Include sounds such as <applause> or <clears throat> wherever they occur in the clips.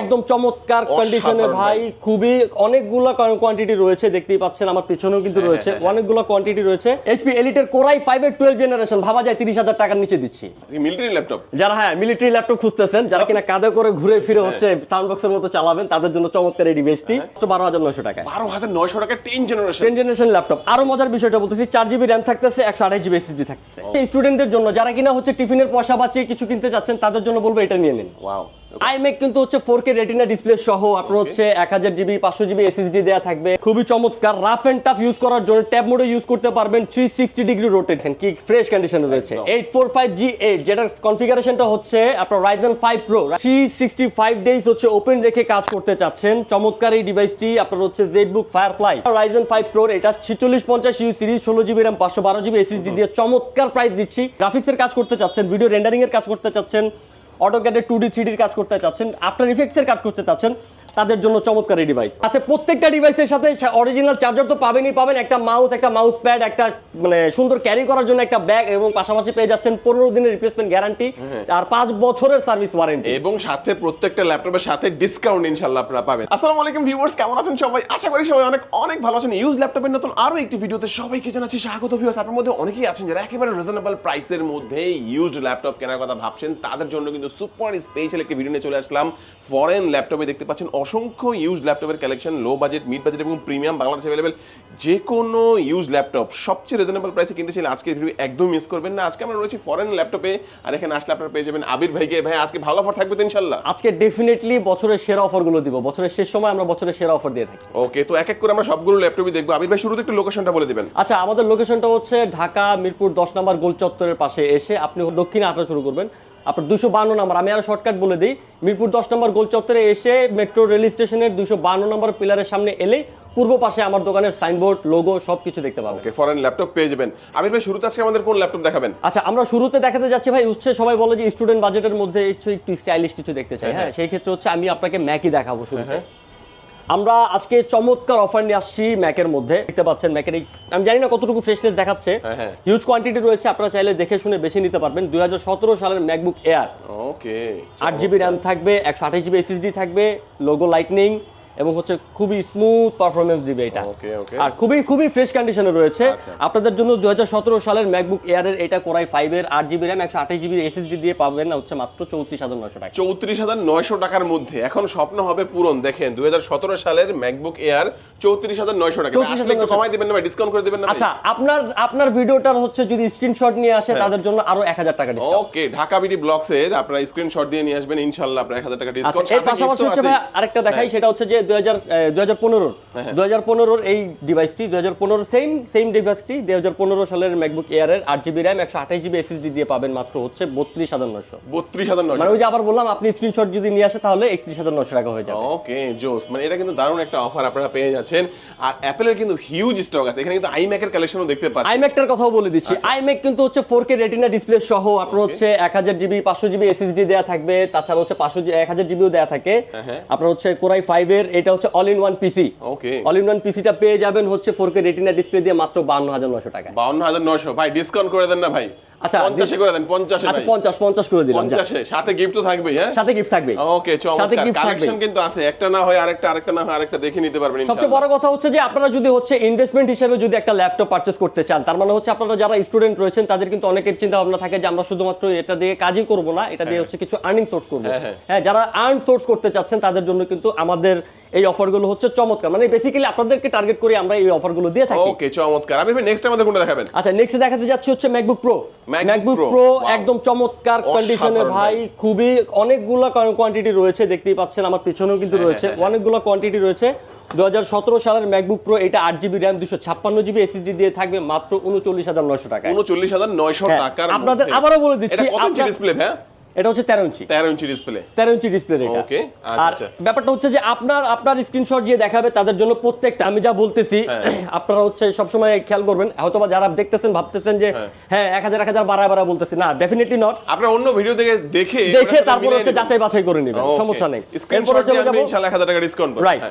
একদম চমৎকার কন্ডিশনে ভাই। খুবই অনেকগুলো কোয়ান্টিটি রয়েছে দেখতেই পাচ্ছেন আমার পিছনেও কিন্তু হ্যাঁ, রয়েছে। হ্যাঁ, হ্যাঁ। অনেকগুলো কোয়ান্টিটি রয়েছে। এইচপি এলিটের কোরাই ফাইভের টুয়েলভ জেনারেশন ভাবা যায় তিরিশ হাজার টাকার নিচে দিচ্ছি। মিলিটারি ল্যাপটপ যারা হ্যাঁ মিলিটারি ল্যাপটপ খুঁজতেছেন যারা কিনা কাঁধে করে ঘুরে ফিরে হচ্ছে সাউন্ড বক্সের মতো চালাবেন তাদের জন্য চমৎকার এই ডিভাইসটি হ্যাঁ। বারো হাজার নয়শো টাকা বারো হাজার নয়শো টাকা ten generation ten generation laptop আরও মজার বিষয়টা বলতেছি চার জিবি র্যাম থাকতেছে একশো আঠাশ জিবি এসএসডি থাকতেছে। স্টুডেন্টদের জন্য যারা কিনা হচ্ছে টিফিনের পয়সা বাঁচিয়ে কিছু কিনতে চাচ্ছেন তাদের জন্য বলব এটা নিয়ে নিন। ওয়াও আইমেক কিন্তু হচ্ছে ফোর কে রেটিনা ডিসপ্লে সহ আপনার হচ্ছে এক হাজার জিবি পাঁচশো জিবি এসএসডি দেওয়া থাকবে। খুবই চমৎকার রাফ এন্ড টাফ ইউজ করার জন্য ট্যাব মোডে ইউজ করতে পারবেন থ্রি সিক্সটি ডিগ্রি রোটেট কি ফ্রেশ কন্ডিশনে রয়েছে। Eight four five G eight যেটার কনফিগারেশনটা হচ্ছে আপনার Ryzen five pro three sixty five days হচ্ছে ওপেন রেখে কাজ করতে চাচ্ছেন। চমৎকার এই ডিভাইসটি আপনার হচ্ছে ZBook Firefly Ryzen five pro এটা ছিচল্লিশ পঞ্চাশ ইউ সিরিজ ষোলো জিবি র্যাম পাঁচশো বারো জিবি এসএসডি দিয়ে চমৎকার প্রাইস দিচ্ছি। গ্রাফিক্সের কাজ করতে চাচ্ছেন ভিডিও রেন্ডারিং এর কাজ করতে চাচ্ছেন অটোক্যাডের টু ডি থ্রি ডির কাজ করতে চাচ্ছেন আফটার ইফেক্টসের কাজ করতে চাচ্ছেন তাদের জন্য চমৎকার এই ডিভাইস সাথে প্রত্যেকটা ডিভাইসের সাথে অরিজিনাল চার্জার তো পাবেনই পাবেন। একটা মাউস একটা মাউস প্যাড একটা মানে সুন্দর ক্যারি করার জন্য একটা ব্যাগ এবং পাশাপাশি পেয়ে যাচ্ছেন পনেরো দিনের রিপ্লেসমেন্ট গ্যারান্টি আর পাঁচ বছরের সার্ভিস ওয়ারেন্টি এবং সাথে প্রত্যেকটা ল্যাপটপের সাথে ডিসকাউন্ট ইনশাল্লাহ আপনারা পাবেন। আসসালামু আলাইকুম ভিউয়ার্স কেমন আছেন সবাই? আশা করি সবাই অনেক অনেক ভালো আছেন। ইউজ ল্যাপটপের নতুন আরও একটি ভিডিওতে সবাইকে জানাচ্ছি স্বাগত ভিউয়ার্স আপনার মধ্যে অনেকেই আছেন যারা একেবারে রিজনেবল প্রাইসের মধ্যে ইউজড ল্যাপটপ কেনার কথা ভাবছেন। তাদের জন্য কিন্তু সুপার স্পেশাল একটি ভিডিও নিয়ে চলে আসলাম। ফরেন ল্যাপটপে দেখতে পাচ্ছেন অসংখ্য ইউজ ল্যাপটপের collection low budget mid budget এবং প্রিমিয়াম বাংলাদেশে অ্যাভেলেবেল যে কোনো ইউজ ল্যাপটপ সবচেয়ে রিজনেবল প্রাইসে কিনতে চাইলে আজকের ভিডিও একদম মিস করবেন না। আজকে আমরা রয়েছি ফরেন ল্যাপটপে আর এখানে আসলে আপনারা পেয়ে যাবেন আবির ভাইকে। ভাই আজকে ভালো অফার থাকবে তো ইনশাল্লাহ আজকে ডেফিনেটলি বছরের সেরা অফারগুলো দিব। বছরের শেষ সময় আমরা বছরের সেরা অফার দিয়ে থাকি। ওকে তো এক এক করে আমরা সবগুলো ল্যাপটপই দেখব। আবির ভাই শুরুতে একটু লোকেশনটা বলে দিবেন। আচ্ছা আমাদের লোকেশনটা হচ্ছে ঢাকা মিরপুর দশ নম্বর গোল চত্বরের পাশে এসে আপনি দক্ষিণে হাঁটা শুরু করবেন। আপনার দুশো বান্ন নম্বর। আমি আরও শর্টকাট বলে দিই। মিরপুর দশ নম্বর গোল চত্বরে এসে মেট্রো রেল স্টেশনের দুশো বান্ন নম্বর পিলারের সামনে এলেই পূর্ব পাশে আমার দোকানের সাইনবোর্ড লোগো সব কিছু দেখতে পাবেন। ওকে ফরেন ল্যাপটপ পেয়ে যাবেন। আমি ভাই শুরুতে আজকে আমাদের কোন ল্যাপটপ দেখাবেন? আচ্ছা আমরা শুরুতে দেখাতে যাচ্ছি ভাই হচ্ছে সবাই বলে যে স্টুডেন্ট বাজেটের মধ্যে একটু স্টাইলিশ কিছু দেখতে চাই। হ্যাঁ সেই ক্ষেত্রে হচ্ছে আমি আপনাকে ম্যাকই দেখাবো শুরুতে। হ্যাঁ। আমরা আজকে চমৎকার অফার নিয়ে আসছি ম্যাকের মধ্যে। দেখতে পাচ্ছেন ম্যাকের এই আমি জানি না কতটুকু ফ্রেশনেস দেখাচ্ছে। হ্যাঁ, হ্যাঁ। হিউজ কোয়ান্টিটি রয়েছে আপনারা চাইলে দেখে শুনে বেশি নিতে পারবেন। দুই হাজার সতেরো সালের ম্যাকবুক এয়ার ওকে আট জিবি র্যাম থাকবে একশো আঠাশ জিবি এসএসডি থাকবে লোগো লাইটনিং এবং হচ্ছে খুবই স্মুথ পারফরমেন্স দিবে এটা। আর খুবই খুবই ফ্রেশ কন্ডিশনে রয়েছে। আচ্ছা। আপনাদের জন্য দুই সালের ম্যাকবুক এয়ারের এটা কোরাই ফাইভের আট জিবি র্যাম একশো আঠাশ জিবি এসএসডি দিয়ে পাবেন না হচ্ছে মাত্র চৌত্রিশ হাজার নশো টাকা। চৌত্রিশ হাজার নয়শো টাকার মধ্যে। এখন স্বপ্ন হবে পূরণ। দেখেন দুই সালের ম্যাকবুক এয়ার চৌত্রিশ হাজার নয়শো টাকা। 34,900 আসলে একটু কমাই দিবেন না ডিসকাউন্ট করে দিবেন না আচ্ছা আপনার আপনার ভিডিওটার হচ্ছে যদি স্ক্রিনশট নিয়ে আসে হ্যাঁ। তাদের জন্য আরও এক হাজার টাকা ওকে ঢাকা বিডি ব্লগসের আপনারা স্ক্রিনশট দিয়ে নিয়ে আসবেন ইনশাল্লাহ আপনার এক হাজার টাকা আচ্ছা ডিসকাউন্ট এর পাশাপাশি হচ্ছে ভাই আরেকটা দেখাই সেটা হচ্ছে যে দুই হাজার দুই হাজার পনেরোর। হ্যাঁ। হাজার পনেরোর এই ডিভাইসটি দুই হাজার পনেরো সেম সেম ডিভাইসটি দুই হাজার পনেরো সালের ম্যাকবুক এয়ারের আট জিবি র্যাম একশো আঠাশ জিবি এসএসডি দিয়ে পাবেন মাত্র হচ্ছে বত্রিশ হাজার নশো বত্রিশ হাজার নয়শো। মানে ওই যে আবার বললাম আপনি স্ক্রিনশট যদি নিয়ে আসে তাহলে একত্রিশ হাজার নশো টাকা হয়ে যাবে। ওকে জোস। মানে এটা কিন্তু দারুণ একটা অফার আপনারা পেয়ে যাচ্ছেন। আর অ্যাপেলের কিন্তু হিউজ স্টক আছে। এখানে কিন্তু আইম্যাকের কালেকশনও দেখতে পাচ্ছেন। আইম্যাকটার কথাও বলে দিচ্ছি। আইম্যাক কিন্তু হচ্ছে ফোর কে রেটিনা ডিসপ্লে সহ আপনার হচ্ছে এক হাজার জিবি পাঁচশো জিবি এসএসডি দেওয়া থাকবে। তাছাড়া হচ্ছে পাঁচশো এক হাজার জিবিও দেওয়া থাকে। হ্যাঁ। আপনার হচ্ছে কোরাই ফাইভের এটা হচ্ছে all in one PC okay all in one পিসিটা পেয়ে যাবেন হচ্ছে ফোর কে রেটিনা ডিসপ্লে দিয়ে মাত্র বান্ন হাজার নশো টাকা। বাউন্ন হাজার নয়শো। ভাই ডিসকাউন্ট করে দেন না ভাই। আচ্ছা, পঞ্চাশে করে দেন পঞ্চাশে আচ্ছা ভাই পঞ্চাশ পঞ্চাশ করে দিলাম যা। পঞ্চাশে সাথে গিফট তো থাকবেই হ্যাঁ? সাথে গিফট থাকবে। ওকে সাথে থাকবে। কালেকশন কিন্তু আছে একটা না হয় আরেকটা আরেকটা না হয় আরেকটা দেখে নিতে পারবেন সবচেয়ে বড় কথা হচ্ছে যে আপনারা যদি হচ্ছে ইনভেস্টমেন্ট হিসেবে যদি একটা ল্যাপটপ পারচেস করতে চান তার মানে হচ্ছে আপনারা যারা স্টুডেন্ট রয়েছেন তাদের কিন্তু অনেকের চিন্তা ভাবনা থাকে যে আমরা শুধুমাত্র এটা দিয়ে কাজই করব না এটা দিয়ে হচ্ছে কিছু আর্নিং সোর্স করব। হ্যাঁ, হ্যাঁ। হ্যাঁ যারা আর্ন সোর্স করতে চাচ্ছেন তাদের জন্য কিন্তু আমাদের এই অফারগুলো হচ্ছে চমৎকার। মানে বেসিক্যালি আপনাদেরকে টার্গেট করে আমরা এই অফারগুলো দিয়ে থাকি। ওকে চমৎকার। আমি নেক্সট আমাদের কোনটা দেখাবেন? আচ্ছা নেক্সট দেখাতে যাচ্ছি হচ্ছে ম্যাকবুক প্রো ম্যাকবুক প্রো একদম চমৎকার কন্ডিশনে ভাই। খুবই অনেকগুলো কোয়ান্টিটি রয়েছে দেখতেই পাচ্ছেন আমার পিছনেও কিন্তু হ্যাঁ, রয়েছে। হ্যাঁ, হ্যাঁ। অনেকগুলো কোয়ান্টিটি রয়েছে। দু হাজার সতেরো সালের ম্যাকবুক প্রো এটা আট জিবি র্যাম দুশো ছাপ্পান্ন জিবি এসএসডি দিয়ে থাকবে মাত্র উনচল্লিশ হাজার নয়শো টাকা উনচল্লিশ হাজার নয়শো টাকা আপনাদের আবারও বলে দিচ্ছি, ডিসপ্লে হ্যাঁ এটা হচ্ছে তেরো ইঞ্চি। তেরো ইঞ্চি ডিসপ্লে তেরো ইঞ্চি ডিসপ্লে এটা। আচ্ছা, আর আচ্ছা। ব্যাপারটা হচ্ছে যে আপনার আপনার স্ক্রিনশট যে দেখাবে তাদের জন্য প্রত্যেকটা আমি যা বলতেছি হ্যাঁ। <clears throat> আপনারা হচ্ছে সবসময় খেয়াল করবেন। হয়তোবা যারা দেখতেছেন ভাবতেছেন যে হ্যাঁ। হ্যাঁ এক হাজার এক হাজার বাড়া বাড়া বলতেছি। না ডেফিনেটলি নট আপনার অন্য ভিডিও থেকে দেখে দেখে তারপর হচ্ছে যাচাই বাছাই করে নেবেন সমস্যা নেই। এরপরে চলে যাব ইনশাআল্লাহ 1000 টাকা ডিসকাউন্ট রাইট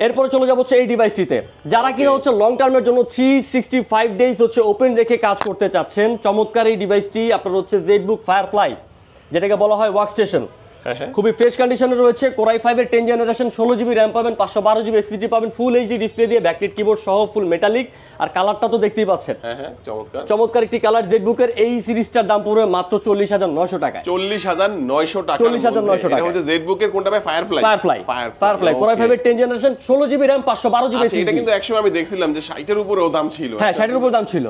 এরপরে চলে যাব হচ্ছে এই ডিভাইসটিতে যারা কিনা হচ্ছে লং টার্মের জন্য থ্রি সিক্সটি ফাইভ ডেজ হচ্ছে ওপেন রেখে কাজ করতে চাচ্ছেন চমৎকার এই ডিভাইসটি আপনার হচ্ছে জেডবুক ফায়ারফ্লাই যেটাকে বলা হয় ওয়ার্ক স্টেশন খুবই ফ্রেশ কন্ডিশনে রয়েছে। কোরাই ফাইভের টেন জেনারেশন ষোলো জিবি র্যাম পাবেন পাঁচশো বারো জিবি এসএসডি পাবেন ফুল এইচডি ডিসপ্লে দিয়ে ব্যাকলিট কিবোর্ড সহ ফুল মেটালিক আর কালারটা তো দেখতেই পাচ্ছেন। হ্যাঁ হ্যাঁ চমৎকার। একটি কালার জেড বুকের এই সিরিজটার দাম পড়বে মাত্র চল্লিশ হাজার নশো টাকায়। চল্লিশ হাজার নয়শো টাকা। 40,900 টাকা। হচ্ছে জেড বুকের কোনটা ভাই? Firefly Firefly Firefly Core i ফাইভের টেন জেনারেশন ষোলো জিবি র্যাম পাঁচশো বারো জিবি আচ্ছা এটা কিন্তু একসময় আমি দেখছিলাম যে ষাটের উপরেও দাম ছিল। হ্যাঁ ষাটের উপর দাম ছিল।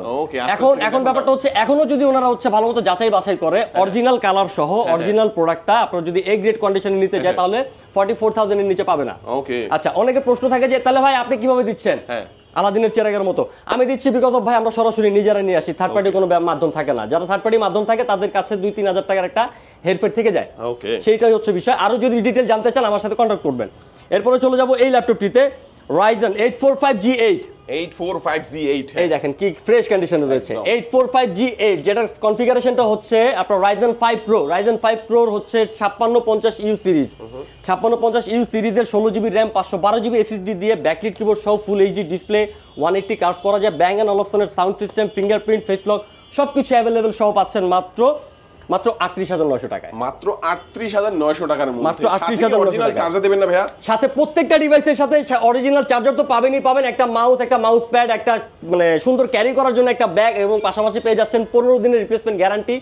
এখন এখন ব্যাপারটা হচ্ছে এখনও যদি ওনারা হচ্ছে ভালো মতো যাচাই বাছাই করে হ্যাঁ। অরিজিনাল কালার সহ অরিজিনাল প্রোডাক্টটা আপনার যদি এ গ্রেড কন্ডিশনে নিতে হ্যাঁ। যায় তাহলে ফর্টি ফোর থাউজেন্ডের নিচে পাবে না। ওকে। আচ্ছা অনেকের প্রশ্ন থাকে যে তাহলে ভাই আপনি কীভাবে দিচ্ছেন? হ্যাঁ। আলাদিনের চেরাগের মতো। আমি দিচ্ছি বিগত ভাই আমরা সরাসরি নিজেরা নিয়ে আসি থার্ড পার্টি কোনো মাধ্যম থাকে না। যারা থার্ড পার্টি মাধ্যম থাকে তাদের কাছে দুই তিন হাজার টাকার একটা হেরফের থেকে যায়। ওকে সেইটাই হচ্ছে বিষয়। আরও যদি ডিটেল জানতে চান আমার সাথে কন্ট্যাক্ট করবেন। এরপরে চলে যাব এই ল্যাপটপটিতে Ryzen eight four five G eight eight four five G eight এই দেখেন কি ফ্রেশ কন্ডিশনে রয়েছে। একদম। Eight four five G eight যেটার কনফিগারেশনটা হচ্ছে আপনার Ryzen five pro Ryzen five প্রোর হচ্ছে ছাপ্পান্ন পঞ্চাশ ইউ সিরিজ ছাপ্পান্ন পঞ্চাশ ইউ সিরিজের ষোলো জিবি র্যাম পাঁচশো বারো জিবি এসএসডি দিয়ে ব্যাকলিট কিবোর্ড সহ full HD display one eighty curve করা যায়। Bang and sound system fingerprint face lock সব কিছু অ্যাভেলেবেল সহ পাচ্ছেন মাত্র মাত্র আটত্রিশ হাজার নশো টাকায়। মাত্র আটত্রিশ হাজার নয়শো টাকার মাত্র 38,900 অরিজিনাল চার্জার দেবেন না ভাইয়া? সাথে প্রত্যেকটা ডিভাইসের সাথে অরিজিনাল চার্জার তো পাবেনই পাবেন। একটা মাউস একটা মাউস প্যাড একটা মানে সুন্দর ক্যারি করার জন্য একটা ব্যাগ এবং পাশাপাশি পেয়ে যাচ্ছেন পনেরো দিনের রিপ্লেসমেন্ট গ্যারান্টি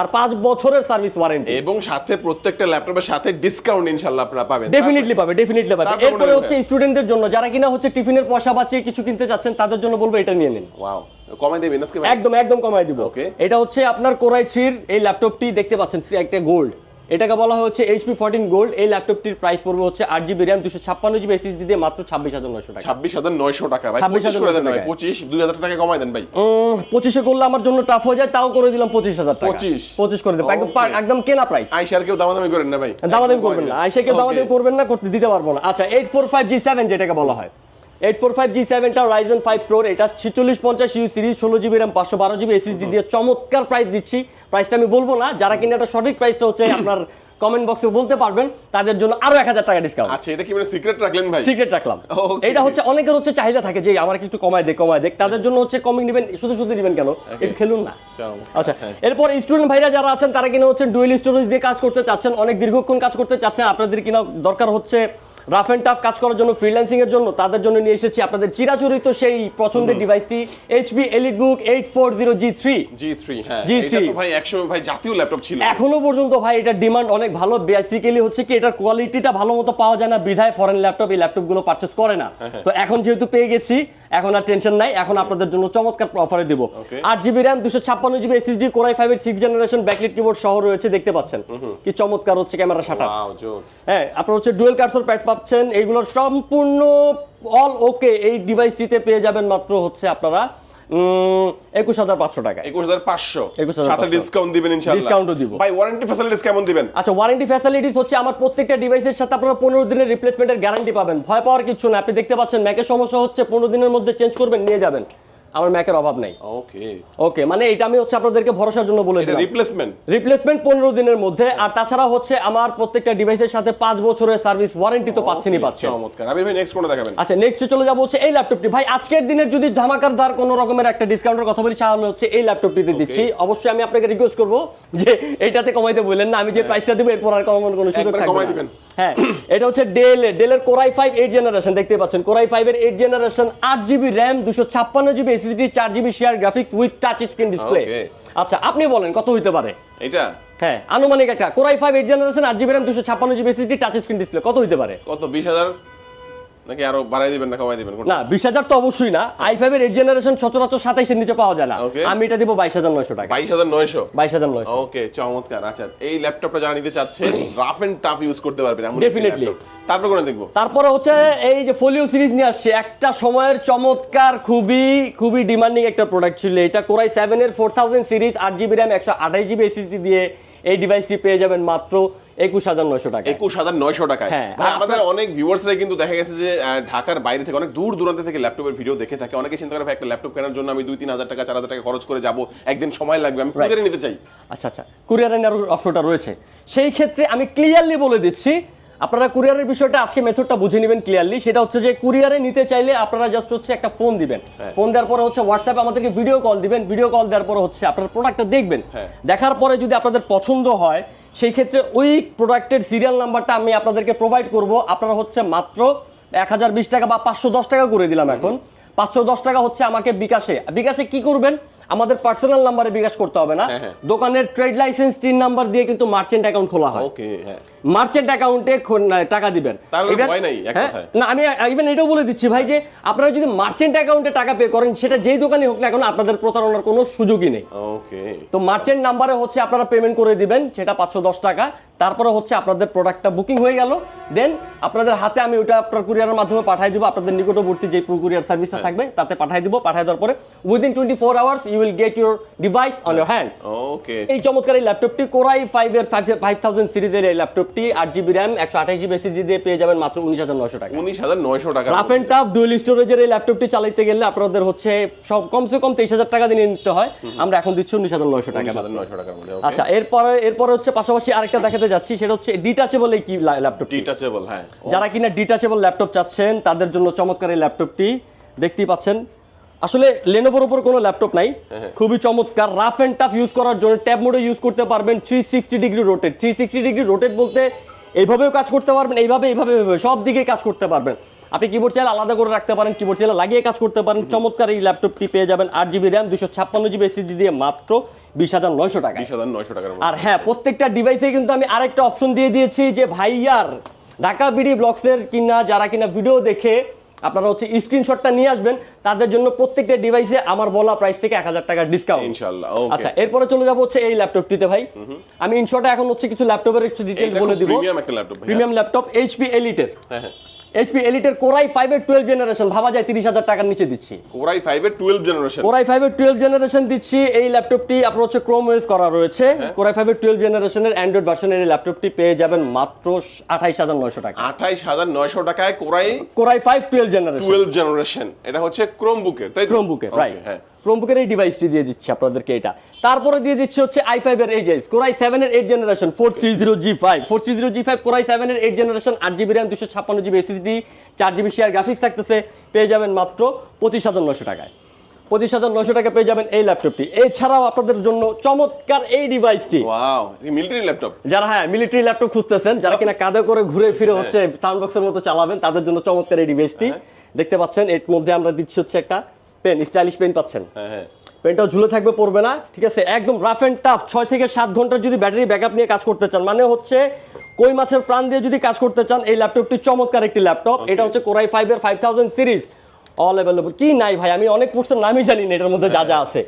আর পাঁচ বছরের সার্ভিস ওয়ারেন্টি এবং সাথে প্রত্যেকটা ল্যাপটপের সাথে ডিসকাউন্ট ইনশাল্লাহ আপনারা পাবেন। ডেফিনেটলি পাবে ডেফিনেটলি পাবে। এরপরে হচ্ছে স্টুডেন্টদের জন্য যারা কিনা হচ্ছে টিফিনের পয়সা বাঁচিয়ে কিছু কিনতে চাচ্ছেন তাদের জন্য বলব এটা নিয়ে নিন। ওয়াও কমাই দেবেন আজকে একদম একদম কমাই দিব। Okay. এটা হচ্ছে আপনার কোরাই থ্রির এই ল্যাপটপটি দেখতে পাচ্ছেন একটা গোল্ড এটাকে বলা হচ্ছে এইচপি ফোরটিন গোল্ড এই ল্যাপটপটির প্রাইস পড়বে হচ্ছে আট জিবি র্যাম দুশো ছাপ্পান্ন জিবি এসএসডি দিয়ে মাত্র ছাব্বিশ হাজার নশো টাকা। ছাব্বিশ হাজার নয়শো টাকা 26,900 পঁচিশ। পঁচিশ দুই হাজার টাকা কমাই দেন ভাই। পঁচিশে করলে আমার জন্য টাফ হয়ে যায় তাও করে দিলাম পঁচিশ হাজার টাকা। 25 পঁচিশ করে দেবো. একদম কেনা প্রাইস আইসার কেউ দামাদামি করেন না ভাই। দামাদামি করবেন না। আইসা কেউ দামাদামি করবেন না করতে দিতে পারব না। আচ্ছা eight four five G seven যেটাকে বলা হয়। এইট ফোর ফাইভ জি সেভেনটা রাইজেন ফাইভ প্রোর এটা ছিচল্লিশ পঞ্চাশ ইউ সিরিজ ষোলো জিবি র্যাম পাঁচশো বারো জিবি এসএসডি দিয়ে চমৎকার প্রাইস দিচ্ছি। প্রাইসটা আমি বলব না যারা কিনা এটা সঠিক প্রাইসটা হচ্ছে আপনার কমেন্ট বক্সে বলতে পারবেন তাদের জন্য আরও এক হাজার টাকা ডিসকাউন্ট আচ্ছা এটা কি মানে সিক্রেট রাখলেন ভাই? সিক্রেট রাখলাম। <laughs> এটা হচ্ছে অনেকের হচ্ছে চাহিদা থাকে যে আমার একটু কমায় দেখ কমায় দেখ তাদের জন্য হচ্ছে কমিং নেবেন শুধু শুধু নেবেন কেন? একটু খেলুন না। আচ্ছা। এরপর স্টুডেন্ট ভাইরা যারা আছেন তারা কিনা হচ্ছে ডুয়েল স্টোরেজ দিয়ে কাজ করতে চাচ্ছেন অনেক দীর্ঘক্ষণ কাজ করতে চাচ্ছেন আপনাদের কিনা দরকার হচ্ছে রাফ অ্যান্ড টাফ কাজ করার জন্য ফ্রিল্যান্সিং এর জন্য তাদের জন্য নিয়ে এসেছি আপনাদের চিরাচরিত সেই পছন্দের ডিভাইসটি HP EliteBook eight four zero G three G three হ্যাঁ G3 এটা তো ভাই একসময় ভাই জাতীয় ল্যাপটপ ছিল। এখনও পর্যন্ত ভাই এটার ডিমান্ড অনেক ভালো। বেসিক্যালি হচ্ছে কি এটার কোয়ালিটিটা ভালো মতো পাওয়া যায় না। বিধায় ফরেন ল্যাপটপ এই ল্যাপটপগুলো পারচেস করে না। হ্যাঁ, তো এখন যেহেতু পেয়ে গেছি এখন আর টেনশন নাই। এখন আপনাদের জন্য চমৎকার অফারে দিব. আট জিবি র্যাম দুশো ছাপ্পান্ন জিবি এসএসডি কোরাই ফাইভের সিক্স জেনারেশন ব্যাকলিট কিবোর্ড সহ রয়েছে দেখতে পাচ্ছেন। কি চমৎকার হচ্ছে ক্যামেরা শাটার হ্যাঁ আপনার হচ্ছে ডুয়েল কার্সর প্যাড পাচ্ছেন এইগুলো সম্পূর্ণ অল ওকে এই ডিভাইসটিতে পেয়ে যাবেন মাত্র হচ্ছে আপনারা একুশ হাজার পাঁচশো টাকা। একুশ হাজার পাঁচশো। একুশ হাজার ডিসকাউন্ট দিবেন ডিসকাউন্টও দিব। ভাই ওয়ারেন্টি ফ্যাসিলিটিস কেমন দিবেন? আচ্ছা ওয়ারেন্টি ফ্যাসিলিটিস হচ্ছে আমার প্রত্যেকটা ডিভাইসের সাথে আপনারা পনেরো দিনের রিপ্লেসমেন্টের গ্যারান্টি পাবেন। ভয় পাওয়ার কিছু না। আপনি দেখতে পাচ্ছেন ম্যাকের সমস্যা হচ্ছে পনেরো দিনের মধ্যে চেঞ্জ করবেন নিয়ে যাবেন। আমার ম্যাকের অভাব নাই। ওকে। ওকে মানে এটা আমি হচ্ছে আপনাদেরকে ভরসার জন্য বলে দিলাম। রিপ্লেসমেন্ট রিপ্লেসমেন্ট পনেরো দিনের মধ্যে আর তাছাড়া হচ্ছে আমার প্রত্যেকটা ডিভাইসের সাথে পাঁচ বছরের সার্ভিস ওয়ারেন্টি তো পাচ্ছেনই পাচ্ছেন। চমৎকার। আমি ভাই নেক্সট কোনটা দেখাবেন। আচ্ছা নেক্সট চলে যাব হচ্ছে এই ল্যাপটপটি ভাই আজকের দিনের যদি ধামাকার দার কোনো রকমের একটা ডিসকাউন্টের কথা বলি তাহলে হচ্ছে এই ল্যাপটপটিতে দিচ্ছি। অবশ্যই আমি আপনাকে রিকোয়েস্ট করব যে এইটাতে কমাইতে বললেন না আমি যে প্রাইসটা দেবো এরপর আর কমানোর কোনো সুযোগ থাকবে কমাই না। দিবেন। হ্যাঁ এটা হচ্ছে ডেল ডেলের কোরাই ফাইভ এইট জেনারেশন দেখতে পাচ্ছেন। কোরাই ফাইভ এর এইট জেনারেশন আট জিবি র্যাম দুশো ছাপ্পান্ন জিবি এসএসডি চার GB share graphics with touch screen display আচ্ছা আপনি বলেন কত হইতে পারে? এটা হ্যাঁ আনুমানিক একটা। Core i five eight generation আট জিবি র্যাম দুশো ছাপ্পান্ন GB SSD touch screen display কত হইতে পারে? কত বিশ হাজার? নাকি আরও বাড়াই দিবেন না কমাই দিবেন? না বিশ হাজার তো অবশ্যই না। আই ফাইভ এর এইট জেনারেশন সচরাচর সাতাইশের নিচে পাওয়া যায় না. আমি এটা দিব বাইশ হাজার নয়শো টাকা। বাইশ হাজার নয়শো? বাইশ হাজার নয়শো। ওকে চমৎকার। আচ্ছা এই ল্যাপটপটা যারা নিতে চাচ্ছেন রাফ এন্ড টাফ ইউজ করতে পারবেন Definitely. তারপর কোন দেখব? তারপরে হচ্ছে এই যে ফোলিও সিরিজ নিয়ে আসছে একটা সময়ের চমৎকার খুবই খুবই ডিমান্ডিং একটা প্রোডাক্ট ছিল। এটা কোরাই সেভেন এর ফোর থাউজেন্ড সিরিজ আট জিবি র্যাম একশো আঠাশ জিবি এসএসডি দিয়ে এই ডিভাইসটি পেয়ে যাবেন মাত্র একুশ হাজার নয়শো টাকা একুশ হাজার নয়শো টাকায়। হ্যাঁ, ভাই, আমাদের অনেক ভিউয়ার্সরা কিন্তু দেখা গেছে যে ঢাকার বাইরে থেকে অনেক দূর দূরান্ত থেকে ল্যাপটপের ভিডিও দেখে থাকে। অনেকে চিন্তা করে একটা ল্যাপটপ কেনার জন্য আমি দুই তিন হাজার টাকা চার হাজার টাকা খরচ করে যাব। একদিন সময় লাগবে আমি কুরিয়ারে নিতে চাই। আচ্ছা আচ্ছা। কুরিয়ারে নেওয়ার অপশনটা রয়েছে। সেই ক্ষেত্রে আমি ক্লিয়ারলি বলে দিচ্ছি আপনারা কুরিয়ারের বিষয়টা আজকে মেথডটা বুঝে নেবেন ক্লিয়ারলি সেটা হচ্ছে যে কুরিয়ারে নিতে চাইলে আপনারা জাস্ট হচ্ছে একটা ফোন দিবেন। হ্যাঁ। ফোন দেওয়ার পরে হচ্ছে হোয়াটসঅ্যাপে আমাদেরকে ভিডিও কল দিবেন। ভিডিও কল দেওয়ার পরে হচ্ছে আপনার প্রোডাক্টটা দেখবেন। হ্যাঁ। দেখার পরে যদি আপনাদের পছন্দ হয় সেই ক্ষেত্রে ওই প্রোডাক্টের সিরিয়াল নাম্বারটা আমি আপনাদেরকে প্রোভাইড করব। আপনারা হচ্ছে মাত্র এক হাজার বিশ টাকা বা পাঁচশো দশ টাকা করে দিলাম এখন। পাঁচশো দশ টাকা হচ্ছে আমাকে বিকাশে। বিকাশে কি করবেন? আমাদের পার্সোনাল নাম্বারে বিকাশ করতে হবে না। হ্যাঁ, হ্যাঁ। দোকানের ট্রেড লাইসেন্স টিন নাম্বার দিয়ে কিন্তু মার্চেন্ট অ্যাকাউন্ট খোলা হয়। ওকে হ্যাঁ। মার্চেন্ট অ্যাকাউন্টে টাকা দিবেন। তাহলে ভয় নাই, এক হ্যাঁ, না আমি ইভেন এটাও বলে দিচ্ছি ভাই যে আপনারা যদি মার্চেন্ট অ্যাকাউন্টে টাকা পে করেন সেটা যেই দোকানে হোক না এখন আপনাদের প্রতারণার কোনো সুযোগই নেই। ওকে তো মার্চেন্ট নাম্বারে হচ্ছে আপনারা পেমেন্ট করে দিবেন সেটা পাঁচশো দশ টাকা। তারপরে হচ্ছে আপনাদের প্রোডাক্টটা বুকিং হয়ে গেল। দেন আপনাদের হাতে আমি ওটা আপনার কুরিয়ারের মাধ্যমে পাঠিয়ে দিব। আপনাদের নিকটবর্তী যে কুরিয়ার সার্ভিসটা। থাকবে তাতে পাঠিয়ে দিব। পাঠিয়ে দেওয়ার পরে within twenty four hours you will get your device on your hand okay এই চমৎকার এই ল্যাপটপটি কোরাই ফাইভ এর ফাইভ থাউজেন্ড সিরিজের এই ল্যাপটপটি আট জিবি র্যাম একশো আঠাশ জিবি এসএসডি দিয়ে পেয়ে যাবেন মাত্র উনিশ হাজার নশো টাকা। উনিশ হাজার নয়শো টাকা। রাফ এন্ড টাফ ডুয়েল স্টোরেজের এই ল্যাপটপটি চালাইতে গেলে আপনাদের হচ্ছে সব কমসে কম তেইশ হাজার টাকা দিয়ে নিতে হয়। আমরা এখন দিচ্ছি উনিশ হাজার টাকা নয়শো মধ্যে আচ্ছা এরপরে এরপরে হচ্ছে পাশাপাশি আরেকটা দেখাতে যাচ্ছি সেটা হচ্ছে ডিটাচেবল এই কি ল্যাপটপটি ডিটাচেবল হ্যাঁ। যারা কিনা ডিটাচেবল ল্যাপটপ চাচ্ছেন তাদের জন্য চমৎকার এই ল্যাপটপটি দেখতেই পাচ্ছেন আসলে লেনোভোর উপর কোনো ল্যাপটপ নাই। খুবই চমৎকার রাফ এন্ড টাফ ইউজ করার জন্য ট্যাব মোডে ইউজ করতে পারবেন three sixty degree rotate three sixty degree rotate বলতে এইভাবেও কাজ করতে পারবেন এইভাবে এইভাবে এইভাবে সব দিকে কাজ করতে পারবেন। আপনি কিবোর্ড চাইলে আলাদা করে রাখতে পারেন কিবোর্ড চাইলে লাগিয়ে কাজ করতে পারেন। চমৎকার এই ল্যাপটপটি পেয়ে যাবেন আট জিবি র্যাম দুশো ছাপ্পান্ন জিবি এসএসডি দিয়ে মাত্র বিশ হাজার নয়শো টাকা বিশ হাজার নয়শো টাকা আর হ্যাঁ প্রত্যেকটা ডিভাইসে কিন্তু আমি আরেকটা অপশন দিয়ে দিয়েছি যে ভাইয়ার ঢাকা বিডি ব্লগসের কিনা যারা কিনা ভিডিও দেখে আপনারা হচ্ছে স্ক্রিনশটটা নিয়ে আসবেন তাদের জন্য প্রত্যেকটা ডিভাইসে আমার বলা প্রাইস থেকে এক হাজার টাকার ডিসকাউন্ট ইনশাল্লাহ আচ্ছা এরপরে চলে যাব হচ্ছে এই ল্যাপটপটিতে ভাই। আমি ইনশটে এখন হচ্ছে কিছু ল্যাপটপের একটু ডিটেল বলে দিব। Premium laptop premium laptop HP এলিটের হ্যাঁ হ্যাঁ। এইচপি এলিটের কোরাই ফাইভের টুয়েলভ জেনারেশন ভাবা যায় তিরিশ হাজার টাকার নিচে দিচ্ছি। কোরাই ফাইভের টুয়েলভ জেনারেশন কোরাই ফাইভের টুয়েলভ জেনারেশন দিচ্ছি এই ল্যাপটপটি আপনার হচ্ছে ক্রোম ওয়েস করা রয়েছে। কোরাই ফাইভের টুয়েলভ জেনারেশনের অ্যান্ড্রয়েড ভার্সনের এই ল্যাপটপটি পেয়ে যাবেন মাত্র আঠাইশ হাজার নয়শো টাকা। আঠাইশ হাজার নয়শো টাকায় Core i Core i five twelve generation twelve generation এটা হচ্ছে ক্রোম বুকের তাই ক্রোম বুকে রাইট হ্যাঁ। ক্রোম বুকের এই ডিভাইসটি দিয়ে দিচ্ছি আপনাদেরকে এটা। তারপরে দিয়ে দিচ্ছি হচ্ছে আই ফাইভের এই যে কোরাই সেভেনের eight generation four three zero G five four three zero G five Core i সেভেনের এইট জেনারেশন আট জিবি র্যাম দুশো ছাপ্পান্ন জিবি এসএসডি চার জিবি শেয়ার গ্রাফিক্স থাকতেছে পেয়ে যাবেন মাত্র পঁচিশ হাজার নশো টাকায়। পঁচিশ হাজার নশো টাকা পেয়ে যাবেন এই ল্যাপটপটি এছাড়াও আপনাদের জন্য চমৎকার এই ডিভাইসটি মিলিটারি ল্যাপটপ যারা হ্যাঁ মিলিটারি ল্যাপটপ খুঁজতেছেন যারা কিনা কাঁধে করে ঘুরে ফিরে হচ্ছে সাউন্ড বক্সের মতো চালাবেন তাদের জন্য চমৎকার এই ডিভাইসটি দেখতে পাচ্ছেন এর মধ্যে আমরা দিচ্ছি হচ্ছে একটা পেন স্টাইলিশ পেন পাচ্ছেন। হ্যাঁ হ্যাঁ। পেনটাও ঝুলে থাকবে পড়বে না ঠিক আছে? একদম রাফ অ্যান্ড টাফ ছয় থেকে সাত ঘণ্টার যদি ব্যাটারি ব্যাকআপ নিয়ে কাজ করতে চান মানে হচ্ছে কই মাছের প্রাণ দিয়ে যদি কাজ করতে চান এই ল্যাপটপটি চমৎকার একটি ল্যাপটপ এটা হচ্ছে কোরাই ফাইভের five thousand series all available কি নাই ভাই? আমি অনেক পোর্সের নামই জানি না এটার মধ্যে যা যা আছে।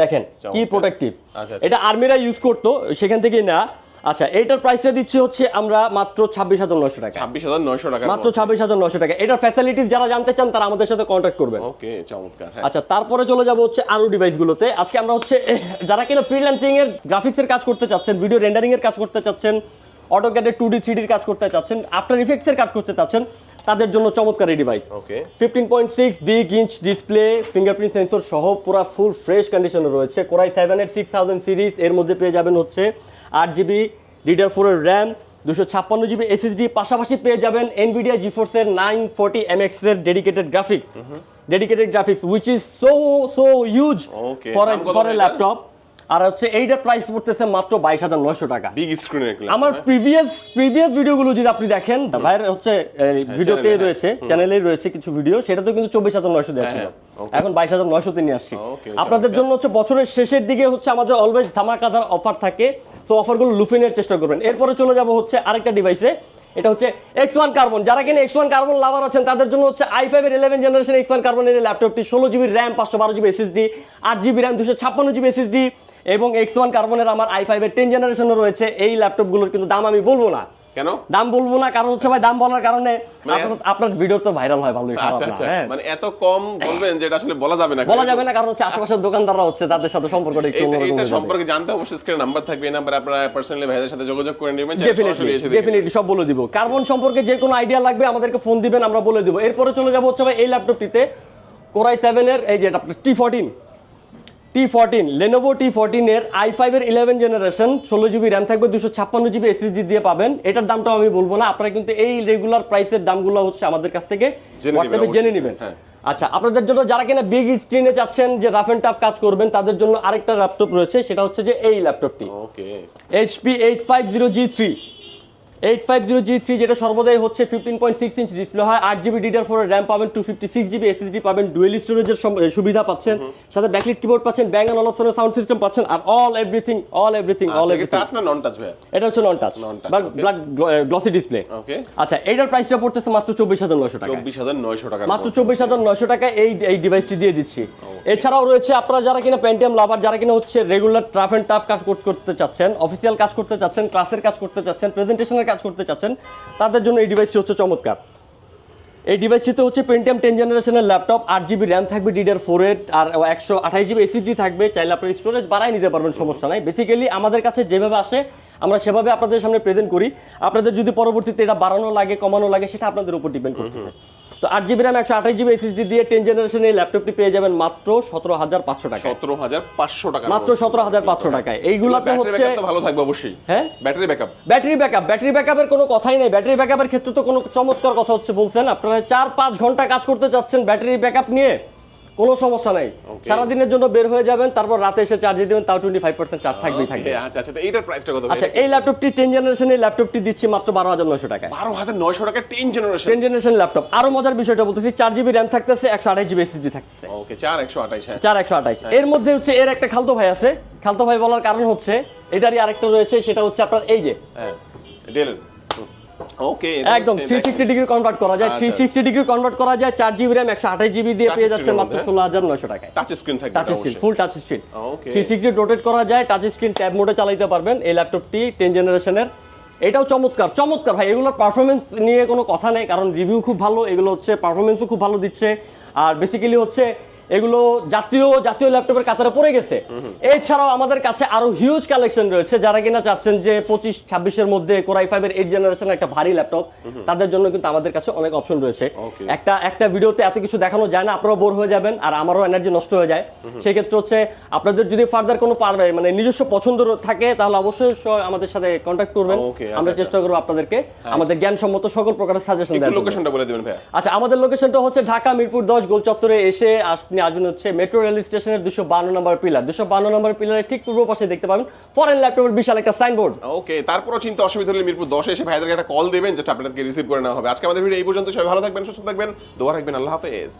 দেখেন কি প্রোটেক্টিভ আচ্ছা, আচ্ছা। এটা আর্মিরা ইউজ করতো সেখান থেকেই না আচ্ছা এটার প্রাইসটা দিচ্ছি হচ্ছে আমরা মাত্র ছাব্বিশ হাজার নয়শো টাকা। ছাব্বিশ হাজার নয়শো টাকা মাত্র ছাব্বিশ হাজার নয়শো টাকা। এটার ফ্যাসিলিটিস যারা জানতে চান তারা আমাদের সাথে কন্ট্যাক্ট করবেন। ওকে চমৎকার হ্যাঁ। আচ্ছা তারপরে চলে যাব হচ্ছে আরও ডিভাইসগুলোতে আজকে আমরা হচ্ছে যারা কিনা ফ্রিল্যান্সিং এর গ্রাফিক্সের কাজ করতে চাচ্ছেন ভিডিও রেন্ডারিং এর কাজ করতে চাচ্ছেন অটোক্যাডের টু ডি থ্রি ডির কাজ করতে চাচ্ছেন আফটার ইফেক্টস এর কাজ করতে চাচ্ছেন তাদের জন্য চমৎকার এই device okay fifteen point six big inch display fingerprint sensor সহ পুরো ফুল ফ্রেশ কন্ডিশনে রয়েছে। কোরাই সেভেনের সিক্স থাউজেন্ড সিরিজ এর মধ্যে পেয়ে যাবেন হচ্ছে আট জিবি ডিডার ফোরের র্যাম দুশো ছাপ্পান্ন জিবি এসএসডি পাশাপাশি পেয়ে যাবেন এনভিডিয়া জিফোর্সের নাইন ফোর্টি এমএক্স এর dedicated graphics dedicated graphics which is so so huge for for a laptop আর হচ্ছে এইটা প্রাইস পড়তেছে মাত্র বাইশ হাজার নয়শো টাকা। বিগ স্ক্রিনের আমার প্রিভিয়াস প্রিভিয়াস ভিডিওগুলো যদি আপনি দেখেন ভাইয়ের হচ্ছে ভিডিওতে চ্যানেলে, হ্যাঁ। রয়েছে চ্যানেলে রয়েছে কিছু ভিডিও সেটাতেও কিন্তু চব্বিশ হাজার নয়শো দেওয়া ছিল। হ্যাঁ, এখন বাইশ হাজার নয়শোতে নিয়ে আসছি। আপনাদের জন্য হচ্ছে বছরের শেষের দিকে হচ্ছে আমাদের অলওয়েজ ধামাকাদার অফার থাকে। তো অফারগুলো লুফে নেওয়ার চেষ্টা করবেন। এরপরে চলে যাব হচ্ছে আরেকটা ডিভাইসে এটা হচ্ছে এক্স ওয়ান কার্বন যারা কিনা এক্স ওয়ান কার্বন লাভার আছেন তাদের জন্য হচ্ছে আই ফাইভের ইলেভেন জেনারেশন এক্স ওয়ান কার্বনের এই ল্যাপটপটি ষোলো জিবি র্যাম পাঁচশো বারো জিবি এসএসডি আট জিবি র্যাম দুশো ছাপ্পান্ন জিবি এসএসডি এবং এক্স ওয়ান কার্বনের আমার আই ফাইভের টেন জেনারেশনও রয়েছে। এই ল্যাপটপগুলোর কিন্তু দাম আমি বলব না। কেন? দাম বলব না কারণ হচ্ছে ভাই দাম বলার কারণে মানে- আপনার- আপনার ভিডিও তো ভাইরাল হয় ভালোই খারাপ আচ্ছা না আচ্ছা। হ্যাঁ। মানে এত কম বলবেন আসলে বলা যাবে না বলা যাবে না কারণ হচ্ছে আশেপাশের দোকানদাররা হচ্ছে তাদের সাথে সম্পর্কটা একটু অন্যরকম এটা সম্পর্কে জানতে অবশ্যই স্ক্রিনে নাম্বার থাকবে এই নাম্বারে আপনারা পার্সোনালি ভাইদের সাথে যোগাযোগ করে নেবেন ডেফিনেটলি ডেফিনেটলি সব বলে দিব। কার্বন সম্পর্কে যে কোনো আইডিয়া লাগবে আমাদেরকে ফোন দিবেন আমরা বলে দিব। এরপরে চলে যাব হচ্ছে ভাই এই ল্যাপটপটিতে কোরাই সেভেনের এই যে T fourteen T fourteen Lenovo T ফোরটিনের i ফাইভের ইলেভেন জেনারেশন ষোলো জিবি র্যাম থাকবে দুশো ছাপ্পান্ন জিবি এসএসডি দিয়ে পাবেন। এটার দামটাও আমি বলব না আপনারা কিন্তু এই রেগুলার প্রাইসের দামগুলো হচ্ছে আমাদের কাছ থেকে হোয়াটসঅ্যাপে জেনে নেবেন। হ্যাঁ। আচ্ছা আপনাদের জন্য যারা কিনা বিগ স্ক্রিনে চাচ্ছেন যে রাফ এন্ড টাফ কাজ করবেন তাদের জন্য আরেকটা ল্যাপটপ রয়েছে সেটা হচ্ছে যে এই ল্যাপটপটি okay HP eight five zero G three eight five zero G three যেটা সর্বদাই হচ্ছে fifteen point six inch display হয়। আট জিবি ডিডার ফোর র্যাম পাবেন two fifty six GB SSD পাবেন ডুয়েল স্টোরেজের সুবিধা পাচ্ছেন। সাথে ব্যাকলিট কিবোর্ড পাচ্ছেন ব্যাং অ্যান্ড অলপশনের সাউন্ড সিস্টেম পাচ্ছেন আর all everything all everything all everything touch না নন টাচ ভাইয়া? এটা হচ্ছে নন টাচ Non-touch, বা ব্ল্যাক গ্লসি ডিসপ্লে ওকে আচ্ছা এটার প্রাইসটা পড়তেছে মাত্র চব্বিশ হাজার নয়শো টাকা চব্বিশ হাজার নয়শো টাকা মাত্র চব্বিশ হাজার নয়শো টাকা এই এই ডিভাইসটি দিয়ে দিচ্ছি। এছাড়াও রয়েছে আপনারা যারা কিনা পেন্টিয়াম লাভার যারা কিনা হচ্ছে রেগুলার ট্রাফ অ্যান্ড টাফ কাজ করতে চাচ্ছেন অফিসিয়াল কাজ করতে চাচ্ছেন ক্লাসের কাজ করতে চাচ্ছেন প্রেজেন্টেশনের কাজ করতে চাচ্ছেন, তাদের জন্য এই ডিভাইসটি হচ্ছে চমৎকার। এই ডিভাইসটিতে হচ্ছে পেন্টিয়াম টেন জেনারেশনের ল্যাপটপ আট জিবি র্যাম থাকবে ডিডার ফোর এর আর একশো আঠাশ জিবি এসিজি থাকবে, চাইলে আপনার স্টোরেজ বাড়াই নিতে পারবেন, সমস্যা নাই। বেসিক্যালি আমাদের কাছে যেভাবে আসে, আমরা সেভাবে আপনাদের সামনে প্রেজেন্ট করি। আপনাদের যদি পরবর্তীতে এটা বাড়ানো লাগে, কমানো লাগে, সেটা আপনাদের উপর ডিপেন্ড করতেছে। তো আট জিবি র্যাম একশো আঠাশ জিবি এসএসডি দিয়ে টেন জেনারেশন এই ল্যাপটপটি পেয়ে যাবেন মাত্র সতেরো হাজার পাঁচশো টাকা সতেরো হাজার পাঁচশো টাকা মাত্র সতেরো হাজার পাঁচশো টাকায়। এইগুলাতে হচ্ছে ভালো থাকবে অবশ্যই। হ্যাঁ। Battery backup battery backup battery ব্যাকআপের কোনো কথাই নেই। ব্যাটারি ব্যাকআপের ক্ষেত্রে তো কোনো চমৎকার কথা হচ্ছে বলছেন। আপনারা চার পাঁচ ঘণ্টা কাজ করতে চাচ্ছেন ব্যাটারি ব্যাকআপ নিয়ে। কোনো সমস্যা নাই। সারাদিনের জন্য বের হয়ে যাবেন তারপর রাতে এসে চার্জে দিবেন তাও টোয়েন্টি ফাইভ পার্সেন্ট চার্জ থাকবেই থাকবে আচ্ছা আচ্ছা তো এইটার প্রাইসটা কত আচ্ছা এই ল্যাপটপটি টেন জেনারেশনের ল্যাপটপটি দিচ্ছি মাত্র বারো হাজার নয়শো টাকায়। বারো হাজার নয়শো টাকা ten generation ten generation laptop আরও মজার বিষয়টা বলতেছি চার জিবি র্যাম থাকতেছে একশো আঠাশ জিবি এসএসডি থাকতেছে। ওকে চার একশো আঠাশ হ্যাঁ। চার একশো আঠাশ। এর মধ্যে হচ্ছে এর একটা খালতো ভাই আছে। খালতো ভাই বলার কারণ হচ্ছে এটারই আরেকটা রয়েছে সেটা হচ্ছে আপনার এই যে হ্যাঁ ওকে একদম থ্রি সিক্সটি ডিগ্রি কনভার্ট করা যায় থ্রি আচ্ছা। সিক্সটি ডিগ্রি কনভার্ট করা যায় চার জিবি র্যাম একশো আঠাশ জিবি দিয়ে পেয়ে যাচ্ছেন মাত্র মধ্যে? ষোলো হাজার নয়শো টাকায় টাচ স্ক্রিন থাকবে touch screen full touch screen. Three sixty rotate করা যায় টাচ স্ক্রিন ট্যাব মোডে চালাতে পারবেন এই ল্যাপটপটি টেন জেনারেশনের এটাও চমৎকার চমৎকার ভাই এগুলোর পারফরমেন্স নিয়ে কোনো কথা নেই কারণ রিভিউ খুব ভালো এগুলো হচ্ছে পারফরমেন্সও খুব ভালো দিচ্ছে আর বেসিক্যালি হচ্ছে এগুলো জাতীয় জাতীয় ল্যাপটপের কাতারে পড়ে গেছে। এছাড়াও আমাদের কাছে আরও হিউজ কালেকশন রয়েছে যারা কিনা চাচ্ছেন যে পঁচিশ ছাব্বিশের মধ্যে কোরাই ফাইভের এইট জেনারেশনের একটা ভারী ল্যাপটপ। তাদের জন্য কিন্তু আমাদের কাছে অনেক অপশন রয়েছে। একটা একটা ভিডিওতে এত কিছু দেখানো যায় না আপনারা বোর হয়ে যাবেন আর আমারও এনার্জি নষ্ট হয়ে যায়। সেক্ষেত্রে হচ্ছে আপনাদের যদি ফার্দার কোনো পারবে মানে নিজস্ব পছন্দ থাকে তাহলে অবশ্যই আমাদের সাথে কন্ট্যাক্ট করবেন। আচ্ছা, আমরা আচ্ছা। চেষ্টা করব আপনাদেরকে আমাদের জ্ঞানসম্মত সকল প্রকারের সাজেশন দেওয়ার লোকেশনটা বলে দিবেন ভাইয়া। আচ্ছা আমাদের লোকেশনটা হচ্ছে ঢাকা মিরপুর দশ গোল চত্বরে এসে আপনি আসবেন হচ্ছে মেট্রো রেল স্টেশনের দুশো বান্ন নম্বর পিলার দুশো বান্ন নম্বর পিলারের ঠিক পূর্ব পাশে দেখতে পাবেন ফরেন ল্যাপটপের বিশাল একটা সাইনবোর্ড ওকে তারপরও চিন্তা অসুবিধা হলে মিরপুর দশে এসে ভাইদেরকে একটা কল দেবেন জাস্ট আপনাদেরকে রিসিভ করে নেওয়া হবে। আজকে আমাদের ভিডিও এই পর্যন্ত, সবাই ভালো থাকবেন, সুস্থ থাকবেন, দোয়া রাখবেন, আল্লাহ হাফেজ।